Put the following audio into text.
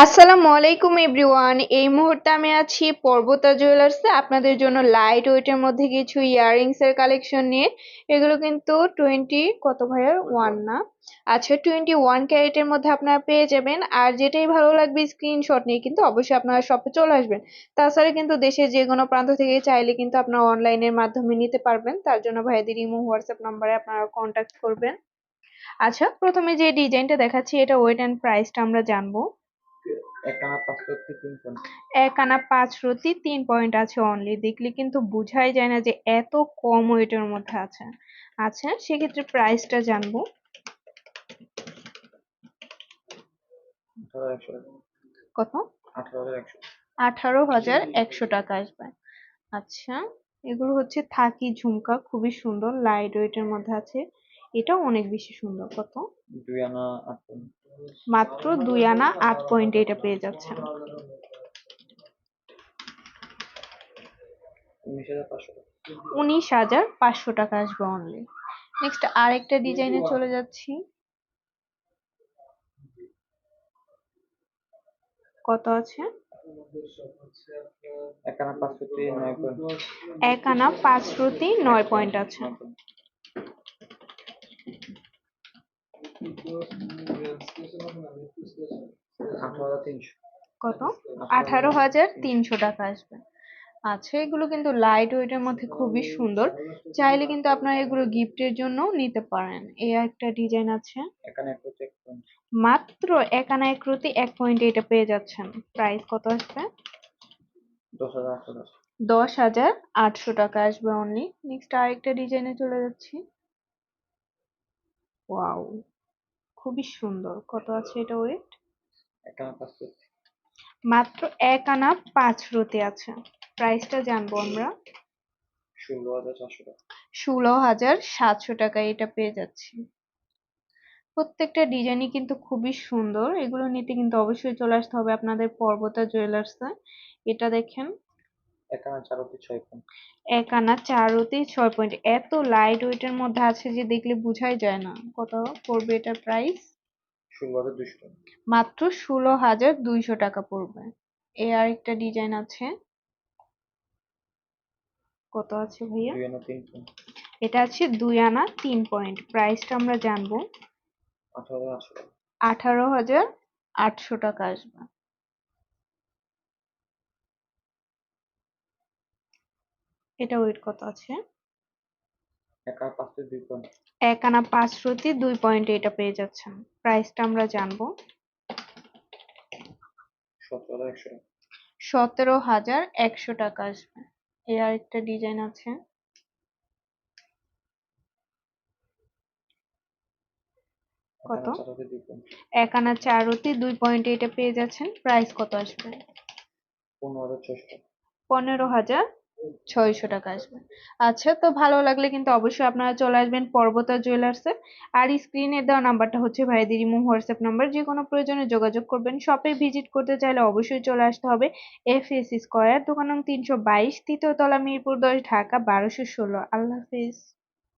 আসসালামু আলাইকুম এভরিওয়ান। এই মুহূর্তে আমি আছি পর্বতা জুয়েলার্সে আপনাদের জন্য লাইট ওয়েটের মধ্যে কিছু ইয়াররিংস এর কালেকশন নিয়ে। এগুলো কিন্তু টোয়েন্টি কত ভাইয়ার ওয়ান না? আচ্ছা টোয়েন্টি ওয়ান ক্যারেটের মধ্যে আপনারা পেয়ে যাবেন। আর যেটাই ভালো লাগবে স্ক্রিনশট নিয়ে কিন্তু অবশ্যই আপনারা শপে চলে আসবেন। তাছাড়া কিন্তু দেশের যে কোনো প্রান্ত থেকে চাইলে কিন্তু আপনারা অনলাইনের মাধ্যমে নিতে পারবেন। তার জন্য ভাইয়াদের ইমো হোয়াটসঅ্যাপ নাম্বারে আপনারা কন্ট্যাক্ট করবেন। আচ্ছা প্রথমে যে ডিজাইনটা দেখাচ্ছি, এটা ওয়েট অ্যান্ড প্রাইসটা আমরা জানব। এক আনা পাঁচ রতি তিন পয়েন্ট আছে অনলি দেখলে কিন্তু বোঝাই যায় না যে এত কম ওয়েটের মধ্যে আছে। আচ্ছা সেক্ষেত্রে প্রাইসটা জানব। কত? আঠারো হাজার একশো। টাকা আসবে। আচ্ছা এগুলো হচ্ছে থাকি ঝুমকা খুবই সুন্দর লাইট ওয়েটের মধ্যে আছে। এটাও অনেক বেশি সুন্দর। কত? দুই আনা আট মাত্র দুই আনা আট পয়েন্টে এটা পেয়ে যাচ্ছেন। উনিশ হাজার পাঁচশো টাকা আসবে অনলি নেক্সট আরেকটা ডিজাইনে চলে যাচ্ছি। কত আছে? এক আনা পাঁচ রতি নয় পয়েন্ট আছে আঠারো হাজার তিনশো কত আঠারো হাজার তিনশো টাকা আসবে। আচ্ছা এগুলো কিন্তু লাইট ওয়েটের মধ্যে খুবই সুন্দর। চাইলে কিন্তু আপনারা এগুলো গিফটের জন্য নিতে পারেন। এই একটা ডিজাইন আছে। একানা মাত্র এক আনা এক পয়েন্টে এটা পেয়ে যাচ্ছেন। প্রাইস কত আসবে? দশ হাজার আটশো টাকা আসবে অনলি নেক্সট আরেকটা ডিজাইনে চলে যাচ্ছি। ওয়াও খুবই সুন্দর। কত আছে এটা ওয়েট মাত্র এক আনা পাঁচ রতি আছে। প্রাইসটা জানব আমরা। ষোলো হাজার সাতশো টাকায় এটা পেয়ে যাচ্ছি। প্রত্যেকটা ডিজাইনই কিন্তু খুবই সুন্দর। এগুলো নিতে কিন্তু অবশ্যই চলে আসতে হবে আপনাদের পর্বতা জুয়েলার্সে এটা দেখেন একানা চারোটি ছয় পয়েন্ট এক আনা চারুতে ছয় পয়েন্ট এত লাইট ওয়েটের মধ্যে আছে যে দেখলে বোঝাই যায় না। কত পড়বে এটার প্রাইস ষোলো হাজার দুশো টাকা। মাত্র ষোলো হাজার দুইশো টাকা পড়বে। এ আরেকটা ডিজাইন আছে। কত আছে ভাইয়া? দুই আনা তিন পয়েন্ট এটা আছে দুই আনা তিন পয়েন্ট প্রাইসটা আমরা জানব। আঠারো হাজার আঠারো হাজার আটশো টাকা আসবে। এটা ওয়েট কত আছে? এক আনা পাঁচ রতি দুই পয়েন্টে এটা পেয়ে যাচ্ছেন। প্রাইসটা আমরা জানব। সতেরো হাজার একশো টাকা আসবে। এর আরেকটা ডিজাইন আছে। কত? এক আনা চারতি দুই পয়েন্টে এটা পেয়ে যাচ্ছেন। প্রাইস কত আসবে? পনেরো হাজার ছয়শো টাকা আসবে। আচ্ছা তো ভালো লাগলে কিন্তু অবশ্যই আপনারা চলে আসবেন পর্বতা জুয়েলার্সে আর স্ক্রিনে দেওয়া নাম্বারটা হচ্ছে ভাইদের ইমো হোয়াটসঅ্যাপ নাম্বার যে কোনো প্রয়োজনে যোগাযোগ করবেন। শপে ভিজিট করতে চাইলে অবশ্যই চলে আসতে হবে এফ এস স্কোয়ার দোকান নং তিনশো বাইশ, তৃতীয় তলা মিরপুর দশ, ঢাকা বারোশো ষোলো। আল্লাহ হাফিজ।